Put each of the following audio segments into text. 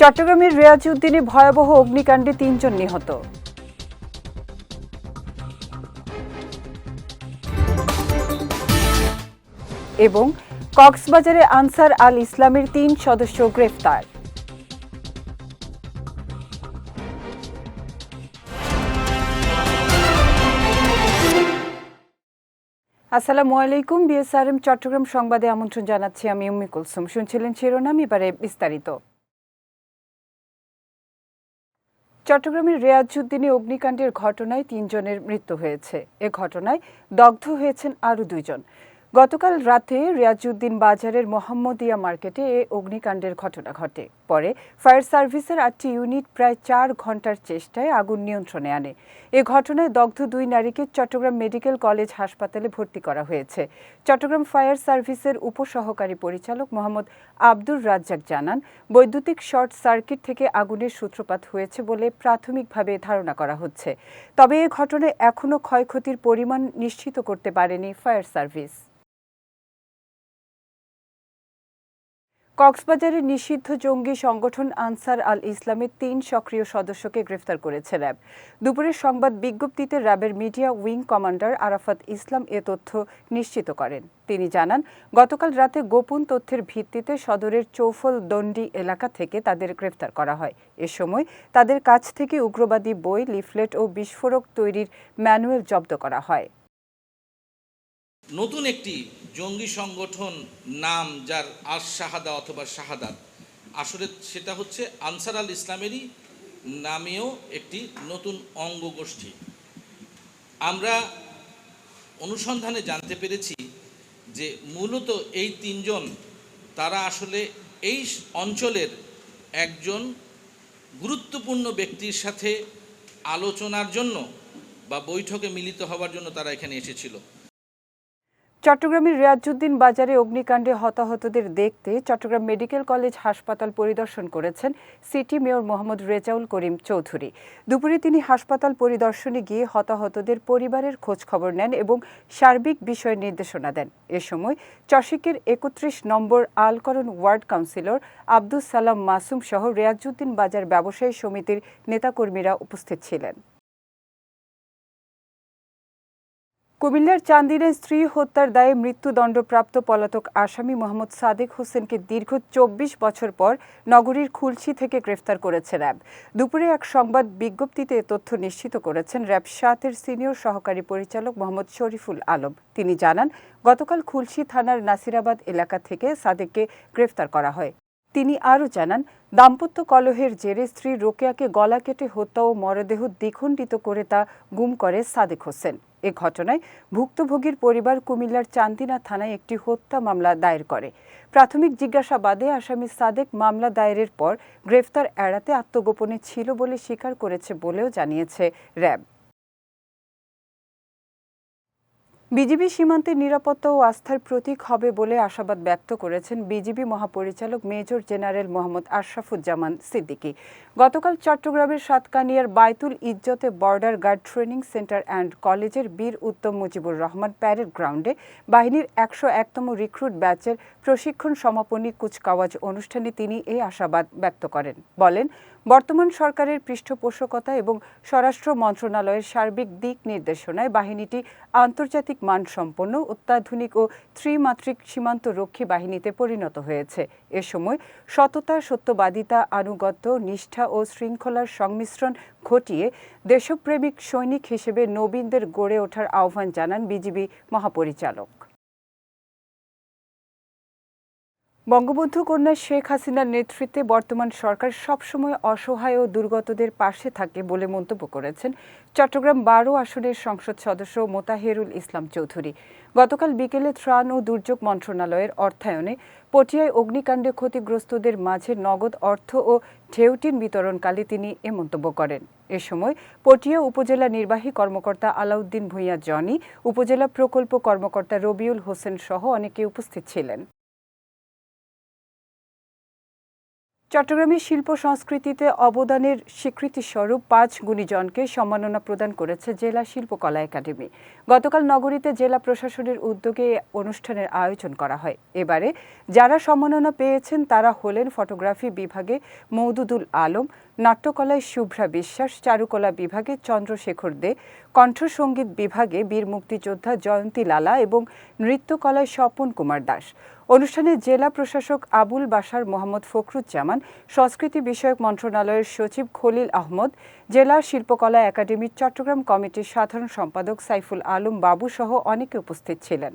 চট্টগ্রামের রেয়াজউদ্দিনে ভয়াবহ অগ্নিকাণ্ডে তিনজন নিহত। এবং কক্সবাজারে আনসার আল ইসলামের তিন সদস্য গ্রেফতার। আসসালামু আলাইকুম, বিএসআরএম চট্টগ্রাম সংবাদে আমন্ত্রণ জানাচ্ছি আমি উম্মি কুলসুম। শুনছিলেন শিরোনাম, এবারে বিস্তারিত। চট্টগ্রামের রেয়াজুদ্দিনে অগ্নিকাণ্ডের ঘটনায় তিনজনের মৃত্যু হয়েছে। এ ঘটনায় দগ্ধ হয়েছেন আরও দুইজন। গতকাল রাতে রিয়াজউদ্দিন বাজারের মোহাম্মদিয়া মার্কেটে এ অগ্নিকাণ্ডের ঘটনা ঘটে। পরে ফায়ার সার্ভিসের আটটি ইউনিট প্রায় চার ঘণ্টার চেষ্টায় আগুন নিয়ন্ত্রণে আনে। এ ঘটনায় দগ্ধ দুই নারীকে চট্টগ্রাম মেডিকেল কলেজ হাসপাতালে ভর্তি করা হয়েছে। চট্টগ্রাম ফায়ার সার্ভিসের উপসহকারী পরিচালক মোহাম্মদ আব্দুর রাজ্জাক জানান, বৈদ্যুতিক শর্ট সার্কিট থেকে আগুনের সূত্রপাত হয়েছে বলে প্রাথমিকভাবে ধারণা করা হচ্ছে। তবে এ ঘটনায় এখনও ক্ষয়ক্ষতির পরিমাণ নিশ্চিত করতে পারেনি ফায়ার সার্ভিস। কক্সবাজারের নিষিদ্ধ জঙ্গি সংগঠন আনসার আল ইসলামের তিন সক্রিয় সদস্যকে গ্রেফতার করেছে র্যাব। দুপুরের সংবাদ বিজ্ঞপ্তিতে র্যাবের media wing commander Arafat Islam এ তথ্য নিশ্চিত করেন। তিনি জানান, গতকাল রাতে গোপন তথ্যের ভিত্তিতে সদরের চৌফল দণ্ডি এলাকা থেকে তাদের গ্রেফতার করা হয়। এ সময় তাদের কাছ থেকে উগ্রবাদী বই, লিফলেট ও বিস্ফোরক তৈরির ম্যানুয়াল জব্দ করা হয়। নতুন একটি জঙ্গি সংগঠন নাম যার আল শাহাদা অথবা শাহাদাত। আসলে সেটা হচ্ছে আনসার আল ইসলামেরই নামেও একটি নতুন অঙ্গ গোষ্ঠী আমরা অনুসন্ধানে জানতে পেরেছি যে মূলত এই তিনজন তারা আসলে এই অঞ্চলের একজন গুরুত্বপূর্ণ ব্যক্তির সাথে আলোচনার জন্য বা বৈঠকে মিলিত হওয়ার জন্য তারা এখানে এসেছিল। চট্টগ্রামের রিয়াজুদ্দিন বাজারে অগ্নিকাণ্ডে হতাহতদের দেখতে চট্টগ্রাম মেডিকেল কলেজ হাসপাতাল পরিদর্শন করেছেন সিটি মেয়র মোহাম্মদ রেজাউল করিম চৌধুরী। দুপুরে তিনি হাসপাতাল পরিদর্শনে গিয়ে হতাহতদের পরিবারের খোঁজ খবর নেন এবং সার্বিক বিষয়ে নির্দেশনা দেন। এ সময় চশিকের একত্রিশ নম্বর আলকরণ ওয়ার্ড কাউন্সিলর আব্দুস সালাম মাসুম সহ রিয়াজুদ্দিন বাজার ব্যবসায়ী সমিতির নেতাকর্মীরা উপস্থিত ছিলেন। কুমিল্লার চান্দিনে স্ত্রী হত্যার দায়ে মৃত্যুদণ্ডপ্রাপ্ত পলাতক আসামি মোহাম্মদ সাদেক হোসেনকে দীর্ঘ চব্বিশ বছর পর নগরীর খুলশি থেকে গ্রেফতার করেছে র্যাব। দুপুরে এক সংবাদ বিজ্ঞপ্তিতে তথ্য নিশ্চিত করেছেন র্যাব সাতের সিনিয়র সহকারী পরিচালক মোহাম্মদ শরীফুল আলম। তিনি জানান, গতকাল খুলশি থানার নাসিরাবাদ এলাকা থেকে সাদেককে গ্রেফতার করা হয়। তিনি আরও জানান, দাম্পত্য কলহের জেরে স্ত্রী রোকেয়াকে গলা কেটে হত্যা ও মরদেহ দ্বিখণ্ডিত করে তা গুম করে সাদেক হোসেন। এ ঘটনায় ভুক্তভোগীর পরিবার কুমিল্লার চান্দিনা থানায় একটি হত্যা মামলা দায়ের করে। প্রাথমিক জিজ্ঞাসাবাদে আসামি সাদেক মামলা দায়েরের পর গ্রেফতার এড়াতে আত্মগোপনে ছিল বলে স্বীকার করেছে বলেও জানিয়েছে র্যাব। বিজিবি সীমান্তের নিরাপত্তা ও আস্থার প্রতীক হবে বলে আশাবাদ ব্যক্ত করেছেন বিজিবি মহাপরিচালক মেজর জেনারেল মোহাম্মদ আশরাফুজ্জামান সিদ্দিকী। গতকাল চট্টগ্রামের সাতকানিয়ার বাইতুল ইজ্জতে border guard training centre and কলেজের বীর উত্তম মুজিবুর রহমান প্যারেড গ্রাউন্ডে বাহিনীর একশো একতম রিক্রুট ব্যাচের প্রশিক্ষণ সমাপনী কুচকাওয়াজ অনুষ্ঠানে তিনি এই আশাবাদ ব্যক্ত করেন। বলেন, বর্তমান সরকারের পৃষ্ঠপোষকতা এবং স্বরাষ্ট্র মন্ত্রণালয়ের সার্বিক দিক নির্দেশনায় বাহিনীটি আন্তর্জাতিক মানসম্পন্ন অত্যাধুনিক ও ত্রিমাত্রিক সীমান্ত রক্ষী বাহিনীতে পরিণত হয়েছে। এ সময় সততা, সত্যবাদিতা, আনুগত্য, নিষ্ঠা ও শৃঙ্খলার সংমিশ্রণ ঘটিয়ে দেশপ্রেমিক সৈনিক হিসেবে নবীনদের গড়ে ওঠার আহ্বান জানান বিজিবি মহাপরিচালক। বঙ্গবন্ধু কন্যা শেখ হাসিনার নেতৃত্বে বর্তমান সরকার সবসময় অসহায় ও দুর্গতদের পাশে থাকে বলে মন্তব্য করেছেন চট্টগ্রাম বারো আসনের সংসদ সদস্য মোতাহেরুল ইসলাম চৌধুরী। গতকাল বিকেলে ত্রাণ ও দুর্যোগ মন্ত্রণালয়ের অর্থায়নে পটিয়ায় অগ্নিকাণ্ডে ক্ষতিগ্রস্তদের মাঝে নগদ অর্থ ও ঢেউটিন বিতরণকালে তিনি এ মন্তব্য করেন। এ সময় পটিয়া উপজেলা নির্বাহী কর্মকর্তা আলাউদ্দিন ভূঁইয়া জনি, উপজেলা প্রকল্প কর্মকর্তা রবিউল হোসেন সহ অনেকে উপস্থিত ছিলেন। চট্টগ্রামের শিল্প সংস্কৃতিতে অবদানের স্বীকৃতিস্বরূপ পাঁচ গুণীজনকে সম্মাননা প্রদান করেছে জেলা শিল্পকলা একাডেমি। গতকাল নগরীতে জেলা প্রশাসনের উদ্যোগে অনুষ্ঠানের আয়োজন করা হয়। এবারে যারা সম্মাননা পেয়েছেন তারা হলেন ফটোগ্রাফি বিভাগে মৌদুদুল আলম, নাট্যকলায় শুভ্রা বিশ্বাস, চারুকলা বিভাগে চন্দ্রশেখর দে কণ্ঠসঙ্গীত বিভাগে বীর মুক্তিযোদ্ধা জয়ন্তী লালা এবং নৃত্যকলায় স্বপন কুমার দাস। অনুষ্ঠানে জেলা প্রশাসক আবুল বাশার মোহাম্মদ ফখরুজ্জামান, সংস্কৃতি বিষয়ক মন্ত্রণালয়ের সচিব খলিল আহমদ, জেলা শিল্পকলা একাডেমির চট্টগ্রাম কমিটির সাধারণ সম্পাদক সাইফুল আলম বাবু সহ অনেকে উপস্থিত ছিলেন।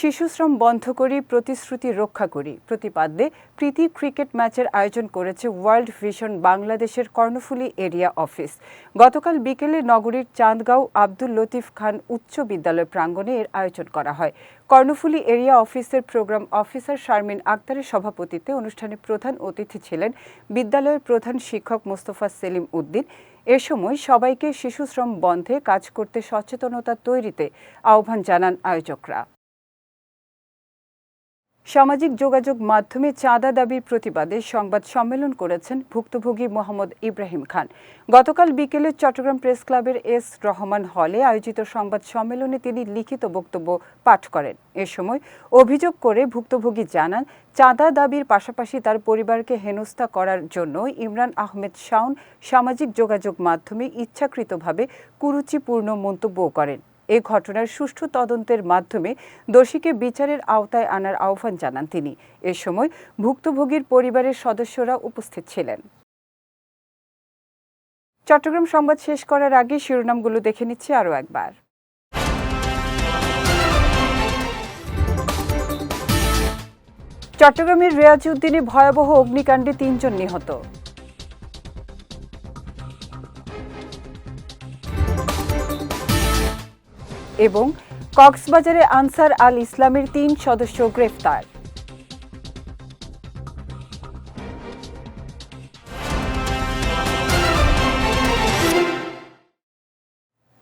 শিশুশ্রম বন্ধ করি, প্রতিশ্রুতি রক্ষা করি প্রতিপাদ্যে প্রীতি ক্রিকেট ম্যাচের আয়োজন করেছে ওয়ার্ল্ড ভিশন বাংলাদেশের কর্ণফুলী এরিয়া অফিস। গতকাল বিকেলে নগরীর চাঁদগাঁও আব্দুল লতিফ খান উচ্চ বিদ্যালয় প্রাঙ্গণে এর আয়োজন করা হয়। কর্ণফুলী এরিয়া অফিসের প্রোগ্রাম অফিসার শারমিন আক্তারের সভাপতিত্বে অনুষ্ঠানে প্রধান অতিথি ছিলেন বিদ্যালয়ের প্রধান শিক্ষক মোস্তফা সেলিম উদ্দিন। এ সময় সবাইকে শিশুশ্রম বন্ধে কাজ করতে সচেতনতা তৈরিতে আহ্বান জানান আয়োজকরা। সামাজিক যোগাযোগ মাধ্যমে চাঁদা দাবির প্রতিবাদে সংবাদ সম্মেলন করেছেন ভুক্তভোগী মোহাম্মদ ইব্রাহিম খান। গতকাল বিকেলে চট্টগ্রাম প্রেস ক্লাবের এস রহমান হলে আয়োজিত সংবাদ সম্মেলনে তিনি লিখিত বক্তব্য পাঠ করেন। এ সময় অভিযোগ করে ভুক্তভোগী জানান, চাঁদা দাবির পাশাপাশি তার পরিবারকে হেনস্থা করার জন্য ইমরান আহমেদ শাওন সামাজিক যোগাযোগ মাধ্যমে ইচ্ছাকৃতভাবে কুরুচিপূর্ণ মন্তব্য করেন। এ ঘটনার সুষ্ঠু তদন্তের মাধ্যমে দোষীকে বিচারের আওতায় আনার আহ্বান জানান তিনি। এ সময় ভুক্তভোগীর পরিবারের সদস্যরা উপস্থিত ছিলেন। চট্টগ্রাম সংবাদ শেষ করার আগে শিরোনামগুলো দেখে নিচ্ছি আরও একবার। চট্টগ্রামের রেয়াজউদ্দিনে ভয়াবহ অগ্নিকাণ্ডে তিনজন নিহত। এবং কক্সবাজারে আনসার আল ইসলামের তিন সদস্য গ্রেফতার।